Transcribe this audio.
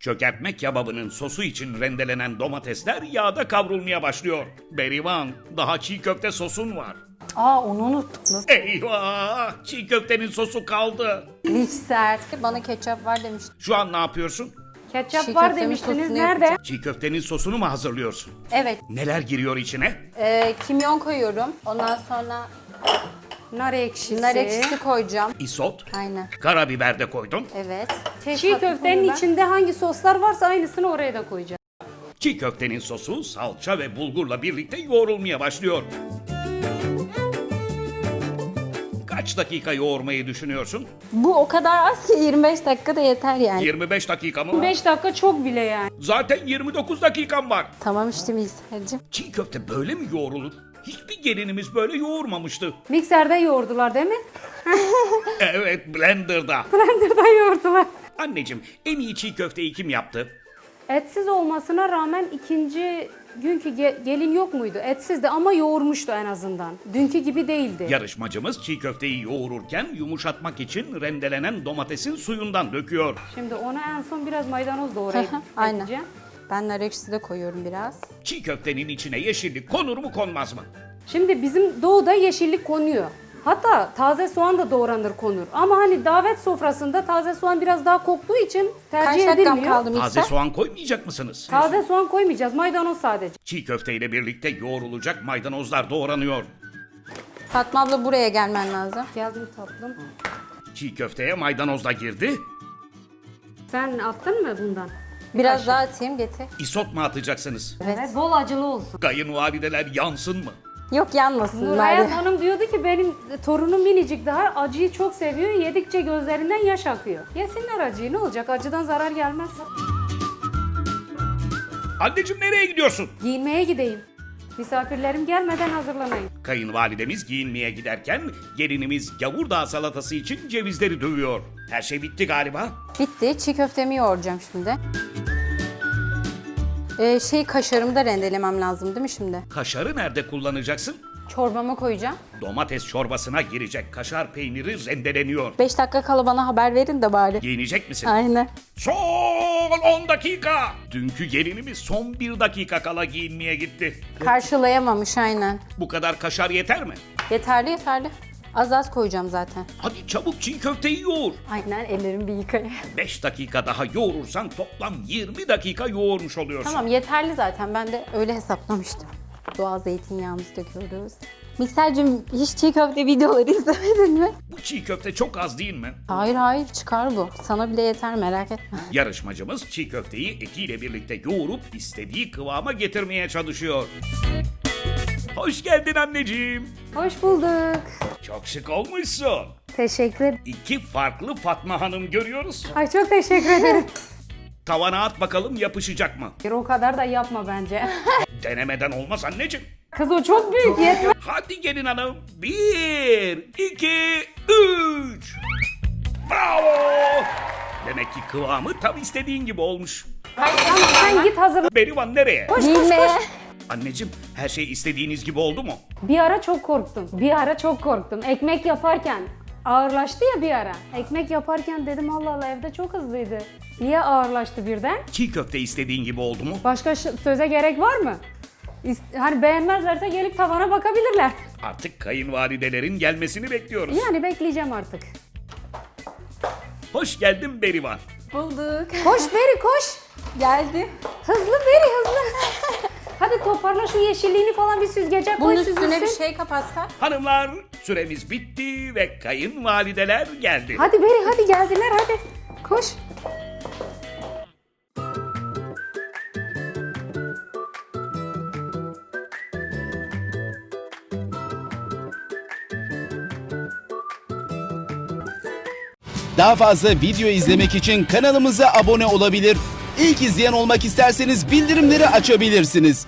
Çökertme kebabının sosu için rendelenen domatesler yağda kavrulmaya başlıyor. Berivan, daha çiğ köfte sosun var. Aa onu unuttuk. Nasıl? Eyvah! Çiğ köftenin sosu kaldı. Mikser. Bana ketçap var demişti. Şu an ne yapıyorsun? Ketçap Çiğ var köftemin demiştiniz. sosunu Nerede? yapacağım. Çiğ köftenin sosunu mu hazırlıyorsun? Evet. Neler giriyor içine? Ee, kimyon koyuyorum. Ondan sonra Nar ekşisi. nar ekşisi koyacağım. Isot, Aynen. karabiber de koydum. Evet. Çiğ köftenin içinde hangi soslar varsa aynısını oraya da koyacağım. Çiğ köftenin sosu salça ve bulgurla birlikte yoğrulmaya başlıyor. Kaç dakika yoğurmayı düşünüyorsun? Bu o kadar az ki 25 dakikada yeter yani. 25 dakika mı? 5 dakika çok bile yani. Zaten 29 dakikan var. Tamam işte Mikser'cim. Çiğ köfte böyle mi yoğrulur? Hiçbir gelinimiz böyle yoğurmamıştı. Mikserde yoğurdular değil mi? Evet, blenderda. Blender'da yoğurdular. Anneciğim, en iyi çiğ köfteyi kim yaptı? Etsiz olmasına rağmen ikinci günkü ge- gelin yok muydu? Etsizdi ama yoğurmuştu en azından. Dünkü gibi değildi. Yarışmacımız çiğ köfteyi yoğururken yumuşatmak için rendelenen domatesin suyundan döküyor. Şimdi ona en son biraz maydanoz doğrayıp Aynen. ekleyeceğim. Ben nar ekşisi de koyuyorum biraz. Çiğ köftenin içine yeşillik konur mu konmaz mı? Şimdi bizim doğuda yeşillik konuyor. Hatta taze soğan da doğranır konur. Ama hani davet sofrasında taze soğan biraz daha koktuğu için Kaç tercih dakikam edilmiyor. kaldı Taze Mikser? soğan koymayacak mısınız? Taze soğan koymayacağız. Maydanoz sadece. Çiğ köfteyle birlikte yoğrulacak maydanozlar doğranıyor. Fatma abla buraya gelmen lazım. Geldim tatlım. Çiğ köfteye maydanoz da girdi. Sen attın mı bundan? Biraz daha atayım getir. Isot mu atacaksınız? Evet. Bol acılı olsun. Kayınvalideler yansın mı? Yok yanmasın Nurhayat bari. Hanım diyordu ki benim torunum minicik daha acıyı çok seviyor. Yedikçe gözlerinden yaş akıyor. Yesinler acıyı ne olacak? Acıdan zarar gelmez. Anneciğim nereye gidiyorsun? Giyinmeye gideyim. Misafirlerim gelmeden hazırlanayım. Kayınvalidemiz giyinmeye giderken gelinimiz gavurdağ salatası için cevizleri dövüyor. Her şey bitti galiba. Bitti. Çiğ köftemi yoğuracağım şimdi. Ee, şey kaşarımı da rendelemem lazım değil mi şimdi? Kaşarı nerede kullanacaksın? Çorbama koyacağım. Domates çorbasına girecek kaşar peyniri rendeleniyor. 5 dakika kala bana haber verin de bari. Giyinecek misin? Aynen. Son 10 dakika. Dünkü gelinimiz son 1 dakika kala giyinmeye gitti. Karşılayamamış aynen. Bu kadar kaşar yeter mi? Yeterli yeterli. Az az koyacağım zaten. Hadi çabuk çiğ köfteyi yoğur. Aynen ellerimi bir yıkayayım. 5 dakika daha yoğurursan toplam 20 dakika yoğurmuş oluyorsun. tamam yeterli zaten ben de öyle hesaplamıştım. Doğal zeytinyağımızı döküyoruz. Miksercim hiç çiğ köfte videoları izlemedin mi? Bu çiğ köfte çok az değil mi? Hayır hayır çıkar bu. Sana bile yeter merak etme. Yarışmacımız çiğ köfteyi etiyle birlikte yoğurup istediği kıvama getirmeye çalışıyor. Hoş geldin anneciğim. Hoş bulduk. Çok şık olmuşsun. Teşekkür İki farklı Fatma Hanım görüyoruz. Ay çok teşekkür ederim. Tavana at bakalım yapışacak mı? o kadar da yapma bence. Denemeden olmaz anneciğim. Kız o çok büyük yetmez. Hadi gelin hanım. Bir, iki, üç. Bravo. Demek ki kıvamı tam istediğin gibi olmuş. Tamam sen git hazır. Berivan nereye? Giyinmeye. Anneciğim her şey istediğiniz gibi oldu mu? Bir ara çok korktum. Bir ara çok korktum. Ekmek yaparken ağırlaştı ya bir ara. Ekmek yaparken dedim Allah Allah evde çok hızlıydı. Niye ağırlaştı birden? Çiğ köfte istediğin gibi oldu mu? Başka söze gerek var mı? İst- hani beğenmezlerse gelip tavana bakabilirler. Artık kayınvalidelerin gelmesini bekliyoruz. Yani bekleyeceğim artık. Hoş geldin Berivan. Bulduk. Koş Beri koş. Geldi. Hızlı Beri hızlı. Toparla şu yeşilliğini falan bir süzgece koy Bunun üstüne süzülsün. bir şey kapatsak. Hanımlar süremiz bitti ve kayınvalideler geldi. Hadi Beri hadi geldiler hadi. Koş. Daha fazla video izlemek için kanalımıza abone olabilir. İlk izleyen olmak isterseniz bildirimleri açabilirsiniz.